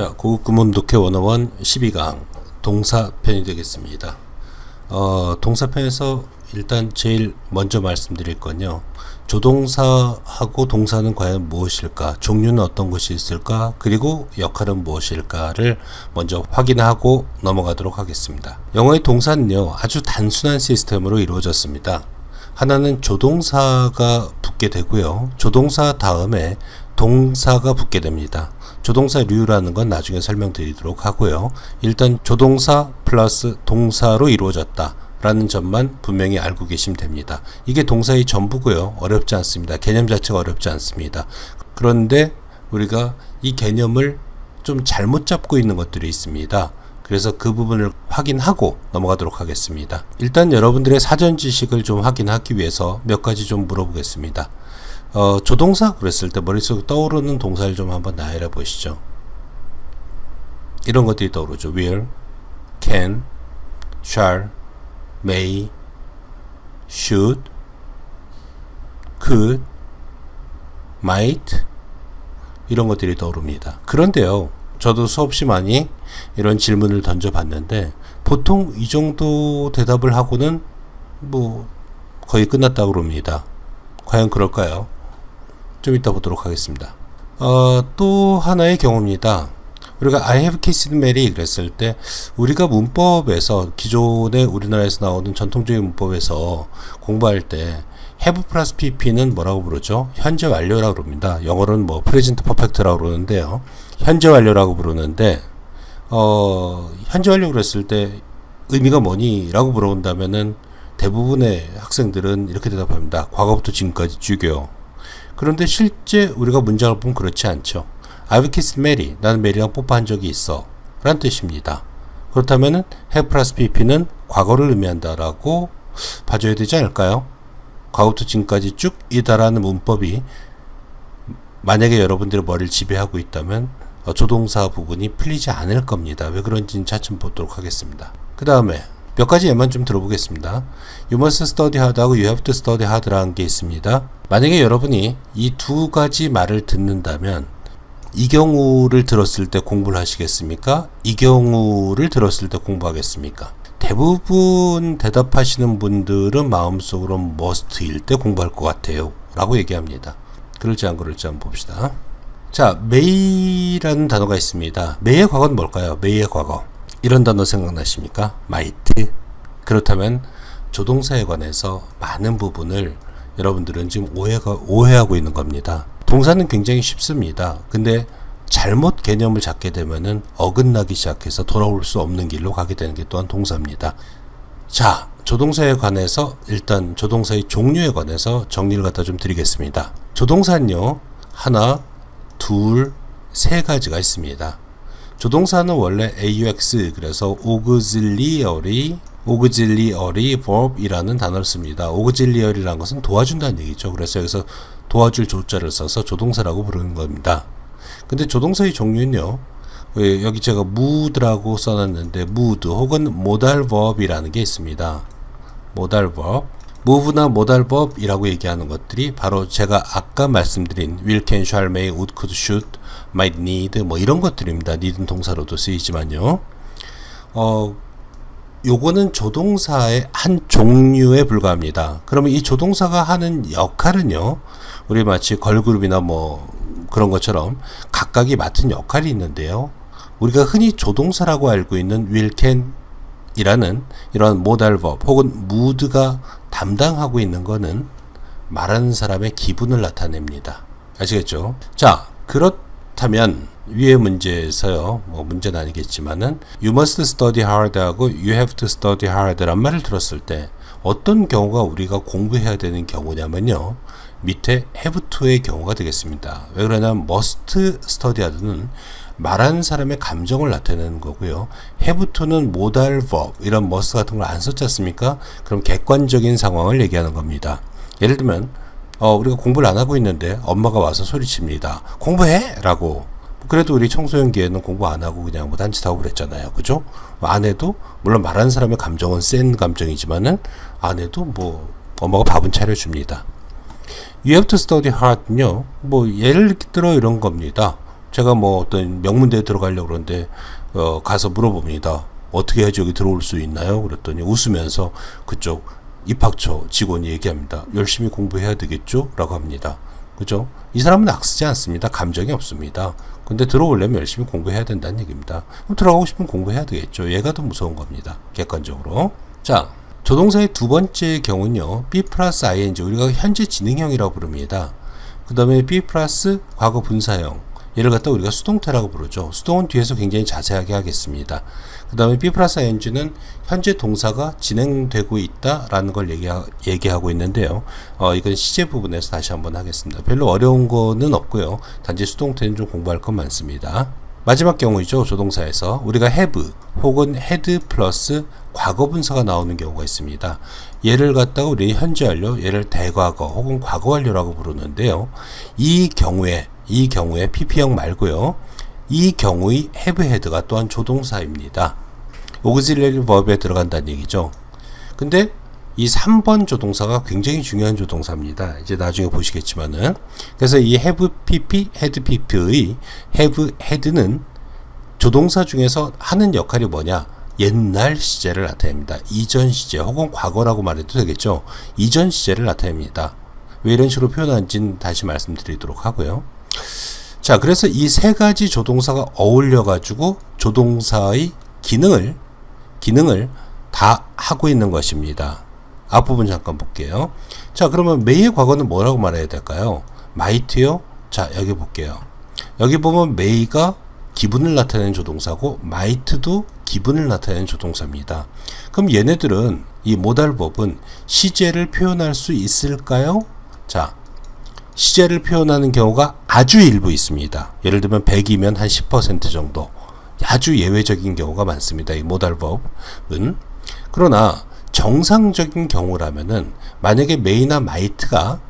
자, 고급 구문 독해 101 12강 동사 편이 되겠습니다. 어, 동사 편에서 일단 제일 먼저 말씀드릴 건요. 조동사하고 동사는 과연 무엇일까? 종류는 어떤 것이 있을까? 그리고 역할은 무엇일까를 먼저 확인하고 넘어가도록 하겠습니다. 영어의 동사는요, 아주 단순한 시스템으로 이루어졌습니다. 하나는 조동사가 붙게 되고요. 조동사 다음에 동사가 붙게 됩니다. 조동사 류라는 건 나중에 설명드리도록 하고요. 일단 조동사 플러스 동사로 이루어졌다. 라는 점만 분명히 알고 계시면 됩니다. 이게 동사의 전부고요. 어렵지 않습니다. 개념 자체가 어렵지 않습니다. 그런데 우리가 이 개념을 좀 잘못 잡고 있는 것들이 있습니다. 그래서 그 부분을 확인하고 넘어가도록 하겠습니다. 일단 여러분들의 사전 지식을 좀 확인하기 위해서 몇 가지 좀 물어보겠습니다. 어, 조동사 그랬을 때 머릿속에 떠오르는 동사를 좀 한번 나열해 보시죠. 이런 것들이 떠오르죠. will, can, shall, may, should, could, might 이런 것들이 떠오릅니다. 그런데요. 저도 수없이 많이 이런 질문을 던져봤는데 보통 이 정도 대답을 하고는 뭐 거의 끝났다고 그럽니다. 과연 그럴까요? 좀 이따 보도록 하겠습니다. 어, 또 하나의 경우입니다. 우리가 I have kissed Mary 그랬을 때 우리가 문법에서 기존의 우리나라에서 나오는 전통적인 문법에서 공부할 때 have 플러스 pp는 뭐라고 부르죠? 현재 완료라고 그럽니다. 영어로는 뭐 present perfect라고 그러는데요. 현재 완료라고 부르는데 어, 현재 완료 그랬을 때 의미가 뭐니? 라고 물어본다면은 대부분의 학생들은 이렇게 대답합니다. 과거부터 지금까지 쭉이요. 그런데 실제 우리가 문장을 보면 그렇지 않죠. I've kissed Mary. 나는 메리랑 뽀뽀한 적이 있어. 라는 뜻입니다. 그렇다면은 have 플러스 pp는 과거를 의미한다라고 봐줘야 되지 않을까요? 과거부터 지금까지 쭉 이다라는 문법이 만약에 여러분들의 머리를 지배하고 있다면 어, 조동사 부분이 풀리지 않을 겁니다. 왜 그런지는 차츰 보도록 하겠습니다. 그 다음에 몇 가지 예만 좀 들어보겠습니다. You must study hard하고 you have to study hard라는 게 있습니다. 만약에 여러분이 이 두 가지 말을 듣는다면 이 경우를 들었을 때 공부를 하시겠습니까? 이 경우를 들었을 때 공부하겠습니까? 대부분 대답하시는 분들은 마음속으로 must일 때 공부할 것 같아요. 라고 얘기합니다. 그럴지 안 그럴지 한번 봅시다. 자, may라는 단어가 있습니다. may의 과거는 뭘까요? may의 과거. 이런 단어 생각나십니까? might. 그렇다면 조동사에 관해서 많은 부분을 여러분들은 지금 오해가, 오해하고 있는 겁니다. 동사는 굉장히 쉽습니다. 근데 잘못 개념을 잡게 되면은 어긋나기 시작해서 돌아올 수 없는 길로 가게 되는 게 또한 동사입니다. 자, 조동사에 관해서 일단 조동사의 종류에 관해서 정리를 갖다 좀 드리겠습니다. 조동사는요, 하나, 둘, 세 가지가 있습니다. 조동사는 원래 AUX, 그래서 auxiliary, auxiliary verb이라는 단어를 씁니다. auxiliary라는 것은 도와준다는 얘기죠. 그래서 여기서 도와줄 조자를 써서 조동사라고 부르는 겁니다. 근데 조동사의 종류는요. 예, 여기 제가 mood라고 써놨는데 mood 혹은 modal verb이라는 게 있습니다. modal verb. Modal verb이라고 얘기하는 것들이 바로 제가 아까 말씀드린 will, can, shall, may, 뭐 이런 것들입니다. need은 동사로도 쓰이지만요. 어, 요거는 조동사의 한 종류에 불과합니다. 그러면 이 조동사가 하는 역할은요. 우리 마치 걸그룹이나 뭐 그런 것처럼 각각이 맡은 역할이 있는데요. 우리가 흔히 조동사라고 알고 있는 can 이라는 이런 모달 법 혹은 mood가 담당하고 있는 거는 말하는 사람의 기분을 나타냅니다. 아시겠죠? 자, 그렇다면 위의 문제에서요. 뭐 문제는 아니겠지만은 you must study hard하고 you have to study hard란 말을 들었을 때 어떤 경우가 우리가 공부해야 되는 경우냐면요. 밑에 have to의 경우가 되겠습니다. 왜 그러냐면 must study hard는 말하는 사람의 감정을 나타내는 거고요. have to는 modal verb 이런 must 같은 걸 안 썼지 않습니까? 그럼 객관적인 상황을 얘기하는 겁니다. 예를 들면 어, 우리가 공부를 안 하고 있는데 엄마가 와서 소리칩니다. 공부해! 라고. 그래도 우리 청소년기에는 공부 안 하고 그냥 뭐 단짓하고 그랬잖아요. 그죠? 안 해도, 물론 말하는 사람의 감정은 센 감정이지만은, 안 해도 뭐, 엄마가 밥은 차려줍니다. You have to study hard는요, 뭐, 예를 들어 이런 겁니다. 제가 뭐 어떤 명문대에 들어가려고 그러는데 어, 가서 물어봅니다. 어떻게 해야지 여기 들어올 수 있나요? 그랬더니 웃으면서 그쪽 입학처 직원이 얘기합니다. 열심히 공부해야 되겠죠? 라고 합니다. 그죠? 이 사람은 악쓰지 않습니다. 감정이 없습니다. 근데 들어오려면 열심히 공부해야 된다는 얘기입니다. 그럼 들어가고 싶으면 공부해야 되겠죠. 얘가 더 무서운 겁니다. 객관적으로. 자, 조동사의 두 번째 경우는요. B 플러스 ing 우리가 현재 진행형이라고 부릅니다. 그 다음에 B 플러스 과거 분사형 얘를 갖다 우리가 수동태라고 부르죠. 수동은 뒤에서 굉장히 자세하게 하겠습니다. 그 다음에 B 플러스 ing는 현재 동사가 진행되고 있다라는 걸 얘기하, 얘기하고 있는데요. 어, 이건 시제 부분에서 다시 한번 하겠습니다. 별로 어려운 거는 없고요. 단지 수동태는 좀 공부할 건 많습니다. 마지막 경우이죠. 조동사에서 우리가 have 혹은 had 플러스 과거 분사가 나오는 경우가 있습니다. 얘를 갖다가 우리 현재 완료, 얘를 대과거 혹은 과거 완료라고 부르는데요. 이 경우에 이 경우에 pp형 말고요. 이 경우의 have had가 또한 조동사입니다. auxiliary verb에 들어간다는 얘기죠. 근데 이 3번 조동사가 굉장히 중요한 조동사입니다. 이제 나중에 보시겠지만은. 그래서 이 have pp, had pp의 have had는 조동사 중에서 하는 역할이 뭐냐? 옛날 시제를 나타냅니다. 이전 시제 혹은 과거라고 말해도 되겠죠. 이전 시제를 나타냅니다. 왜 이런 식으로 표현한지는 다시 말씀드리도록 하고요. 자, 그래서 이 세 가지 조동사가 어울려 가지고 조동사의 기능을 기능을 다 하고 있는 것입니다. 앞부분 잠깐 볼게요. 자, 그러면 메이의 과거는 뭐라고 말해야 될까요? 마이트요? 자, 여기 볼게요. 여기 보면 메이가 기분을 나타내는 조동사고 마이트도 기분을 나타내는 조동사입니다. 그럼 얘네들은 이 모달법은 시제를 표현할 수 있을까요? 자, 시제를 표현하는 경우가 아주 일부 있습니다. 예를 들면 100이면 한 10% 정도. 아주 예외적인 경우가 많습니다. 이 모달법은. 그러나 정상적인 경우라면은 만약에 메이나 마이트가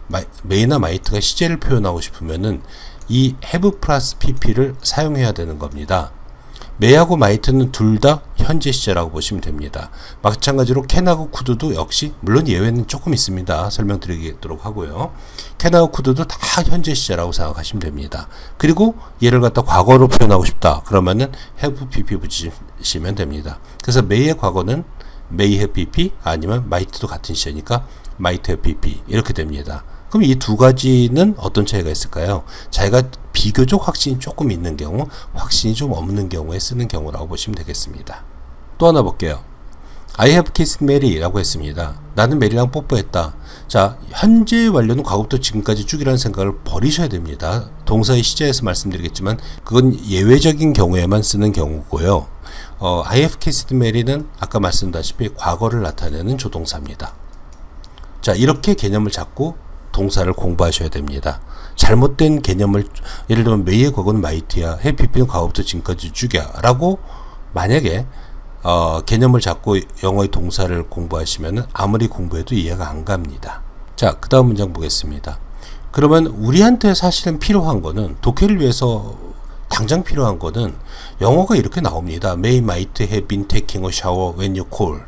메이나 마이트가 시제를 표현하고 싶으면은 이 have 플러스 pp를 사용해야 되는 겁니다. 메이하고 마이트는 둘 다 현재 시제라고 보시면 됩니다. 마찬가지로 캔하고 쿠드도 역시 물론 예외는 조금 있습니다. 설명드리도록 하고요. 캔하고 쿠드도 다 현재 시제라고 생각하시면 됩니다. 그리고 얘를 갖다 과거로 표현하고 싶다. 그러면은 have pp 붙이시면 됩니다. 그래서 메이의 과거는 may have pp 아니면 might도 같은 시제니까 might have pp 이렇게 됩니다. 그럼 이 두 가지는 어떤 차이가 있을까요? 자기가 비교적 확신이 조금 있는 경우, 확신이 좀 없는 경우에 쓰는 경우라고 보시면 되겠습니다. 또 하나 볼게요. I have kissed Mary라고 했습니다. 나는 메리랑 뽀뽀했다. 자, 현재 완료는 과거부터 지금까지 쭉이라는 생각을 버리셔야 됩니다. 동사의 시제에서 말씀드리겠지만 그건 예외적인 경우에만 쓰는 경우고요. 어, I have kissed Mary는 아까 말씀드렸다시피 과거를 나타내는 조동사입니다. 자, 이렇게 개념을 잡고 동사를 공부하셔야 됩니다. 잘못된 개념을 예를 들면 메이의 과거는 마이트야, 해피피는 과거부터 지금까지 쭉이야라고 만약에 어, 개념을 잡고 영어의 동사를 공부하시면 아무리 공부해도 이해가 안 갑니다. 자, 그 다음 문장 보겠습니다. 그러면 우리한테 사실은 필요한 거는 독해를 위해서 당장 필요한 거는 영어가 이렇게 나옵니다. May might have been taking a shower when you called.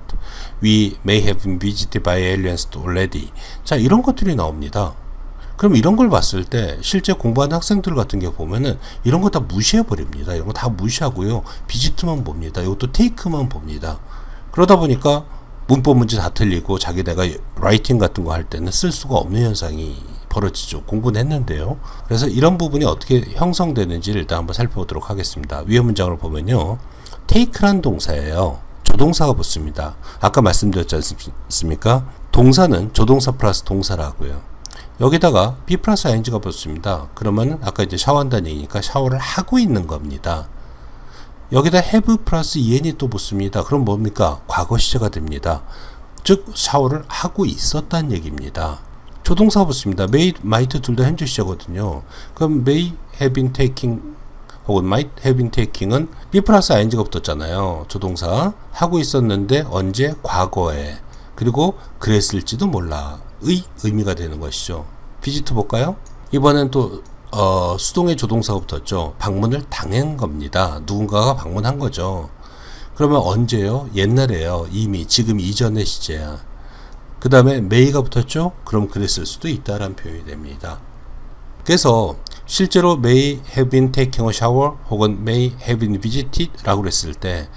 We may have been visited by aliens already. 자, 이런 것들이 나옵니다. 그럼 이런 걸 봤을 때 실제 공부하는 학생들 같은 게 보면은 이런 거 다 무시해 버립니다. 이런 거 다 무시하고요. 비지트만 봅니다. 이것도 테이크만 봅니다. 그러다 보니까 문법 문제 다 틀리고 자기 내가 라이팅 같은 거 할 때는 쓸 수가 없는 현상이 벌어지죠. 공부는 했는데요. 그래서 이런 부분이 어떻게 형성되는지를 일단 한번 살펴보도록 하겠습니다. 위에 문장을 보면요. take란 동사예요. 조동사가 붙습니다. 아까 말씀드렸지 않습니까? 동사는 조동사 플러스 동사라고요. 여기다가 B 플러스 ing가 붙습니다. 그러면 아까 이제 샤워한다는 얘기니까 샤워를 하고 있는 겁니다. 여기다 have 플러스 en이 또 붙습니다. 그럼 뭡니까? 과거 시제가 됩니다. 즉 샤워를 하고 있었다는 얘기입니다. 조동사 붙습니다. may, might 둘 다 현재 시제거든요. 그럼 may have been taking 혹은 might have been taking은 B 플러스 ing가 붙었잖아요. 조동사 하고 있었는데 언제 과거에 그리고 그랬을지도 몰라 의 의미가 되는 것이죠. 비지트 볼까요? 이번엔 또 어, 수동의 조동사가 붙었죠. 방문을 당한 겁니다. 누군가가 방문한 거죠. 그러면 언제요? 옛날에요. 이미 지금 이전의 시제야. 그 다음에 메이가 붙었죠? 그럼 그랬을 수도 있다라는 표현이 됩니다. 그래서 실제로 may have been taking a shower 혹은 may have been visited 라고 그랬을 때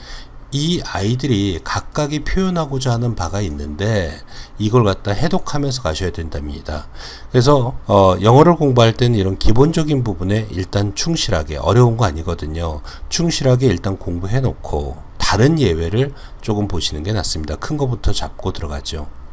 이 아이들이 각각이 표현하고자 하는 바가 있는데 이걸 갖다 해독하면서 가셔야 된답니다. 그래서 어, 영어를 공부할 때는 이런 기본적인 부분에 일단 충실하게 어려운 거 아니거든요. 충실하게 일단 공부해 놓고 다른 예외를 조금 보시는 게 낫습니다. 큰 거부터 잡고 들어가죠.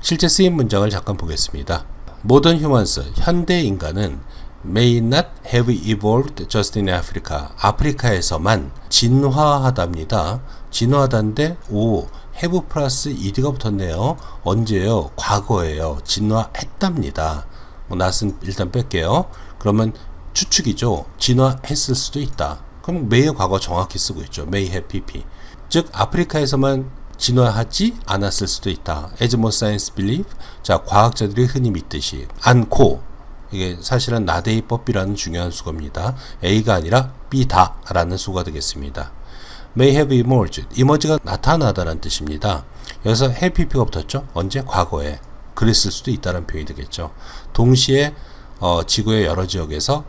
실제 쓰인 문장을 잠깐 보겠습니다. 모던 휴먼스 현대 인간은 may not have evolved just in Africa. 아프리카에서만 진화하답니다. 진화하다인데 오 have 플러스 ed가 붙었네요. 언제요? 과거예요. 진화했답니다. 뭐 낫은 일단 뺄게요. 그러면 추측이죠. 진화했을 수도 있다. 그럼 may의 과거 정확히 쓰고 있죠. may have pp. 즉 아프리카에서만 진화하지 않았을 수도 있다. as most science. 자, 과학자들이 흔히 믿듯이 않고 이게 사실은 나데이법이라는 중요한 수거입니다. A가 아니라 B다라는 수가 되겠습니다. may have emerged. emerge가 나타나다라는 뜻입니다. 여기서 have pp가 붙었죠. 언제? 과거에. 그랬을 수도 있다는 표현이 되겠죠. 동시에 어, 지구의 여러 지역에서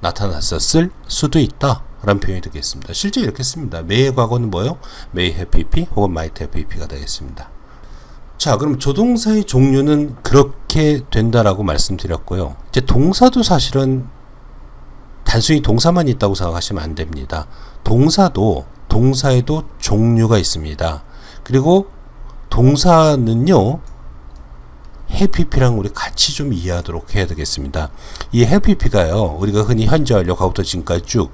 나타났었을 수도 있다. 라는 표현이 되겠습니다. 실제 이렇게 씁니다. may의 과거는 뭐요? may have pp 혹은 might have pp가 되겠습니다. 자, 그럼 조동사의 종류는 그렇게 된다라고 말씀드렸고요. 이제 동사도 사실은 단순히 동사만 있다고 생각하시면 안 됩니다. 동사도 동사에도 종류가 있습니다. 그리고 동사는요. 해피피랑 우리 같이 좀 이해하도록 해야 되겠습니다. 이 해피피가요. 우리가 흔히 현재 완료 가부터 지금까지 쭉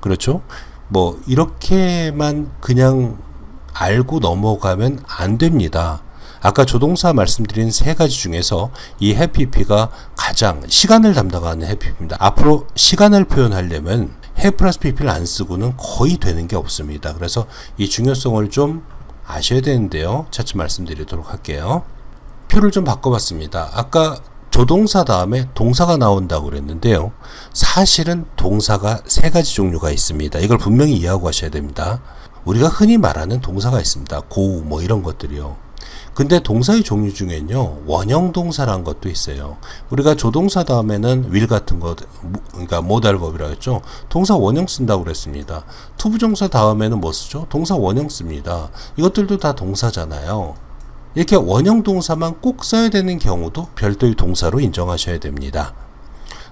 그렇죠? 뭐 이렇게만 그냥 알고 넘어가면 안 됩니다. 아까 조동사 말씀드린 세 가지 중에서 이 해피피가 가장 시간을 담당하는 해피피입니다. 앞으로 시간을 표현하려면 해 플러스 pp를 안 쓰고는 거의 되는 게 없습니다. 그래서 이 중요성을 좀 아셔야 되는데요. 차츰 말씀드리도록 할게요. 표를 좀 바꿔봤습니다. 아까 조동사 다음에 동사가 나온다고 그랬는데요. 사실은 동사가 세 가지 종류가 있습니다. 이걸 분명히 이해하고 하셔야 됩니다. 우리가 흔히 말하는 동사가 있습니다. 고, 뭐 이런 것들이요. 근데 동사의 종류 중에는요, 원형 동사라는 것도 있어요. 우리가 조동사 다음에는 will 같은 거, 그러니까 모달법이라고 했죠. 동사 원형 쓴다고 그랬습니다. 투부정사 다음에는 뭐 쓰죠? 동사 원형 씁니다. 이것들도 다 동사잖아요. 이렇게 원형 동사만 꼭 써야 되는 경우도 별도의 동사로 인정하셔야 됩니다.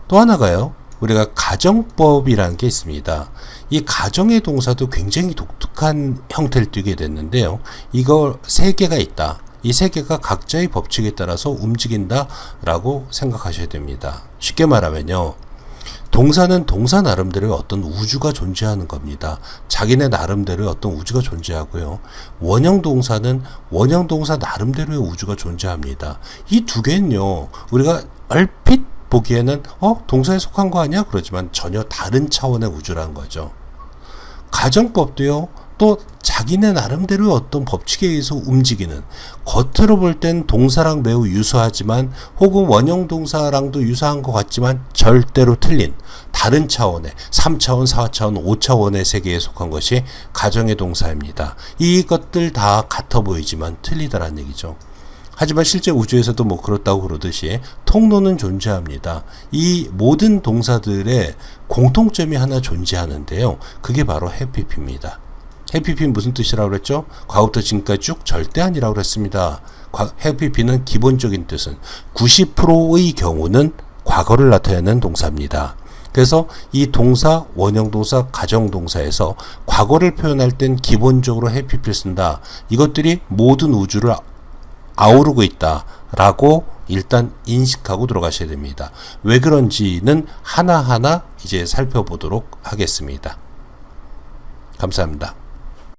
또 하나가요. 우리가 가정법이라는 게 있습니다. 이 가정의 동사도 굉장히 독특한 형태를 띠게 됐는데요. 이거 세 개가 있다. 이 세 개가 각자의 법칙에 따라서 움직인다라고 생각하셔야 됩니다. 쉽게 말하면요. 동사는 동사 나름대로의 어떤 우주가 존재하는 겁니다. 자기네 나름대로의 어떤 우주가 존재하고요. 원형 동사는 원형 동사 나름대로의 우주가 존재합니다. 이 두 개는요, 우리가 얼핏 보기에는 어 동사에 속한 거 아니야? 그렇지만 전혀 다른 차원의 우주라는 거죠. 가정법도요. 또 자기네 나름대로의 어떤 법칙에 의해서 움직이는 겉으로 볼 땐 동사랑 매우 유사하지만 혹은 원형 동사랑도 유사한 것 같지만 절대로 틀린 다른 차원의 3차원, 4차원, 5차원의 세계에 속한 것이 가정의 동사입니다. 이것들 다 같아 보이지만 틀리다라는 얘기죠. 하지만 실제 우주에서도 뭐 그렇다고 그러듯이 통로는 존재합니다. 이 모든 동사들의 공통점이 하나 존재하는데요. 그게 바로 해피피입니다. 해피피는 무슨 뜻이라고 그랬죠? 과거부터 지금까지 쭉 절대 아니라고 그랬습니다. 해피피는 기본적인 뜻은 90%의 경우는 과거를 나타내는 동사입니다. 그래서 이 동사, 원형 동사, 가정 동사에서 과거를 표현할 땐 기본적으로 해피피를 쓴다. 이것들이 모든 우주를 아우르고 있다라고 일단 인식하고 들어가셔야 됩니다. 왜 그런지는 하나하나 이제 살펴보도록 하겠습니다. 감사합니다.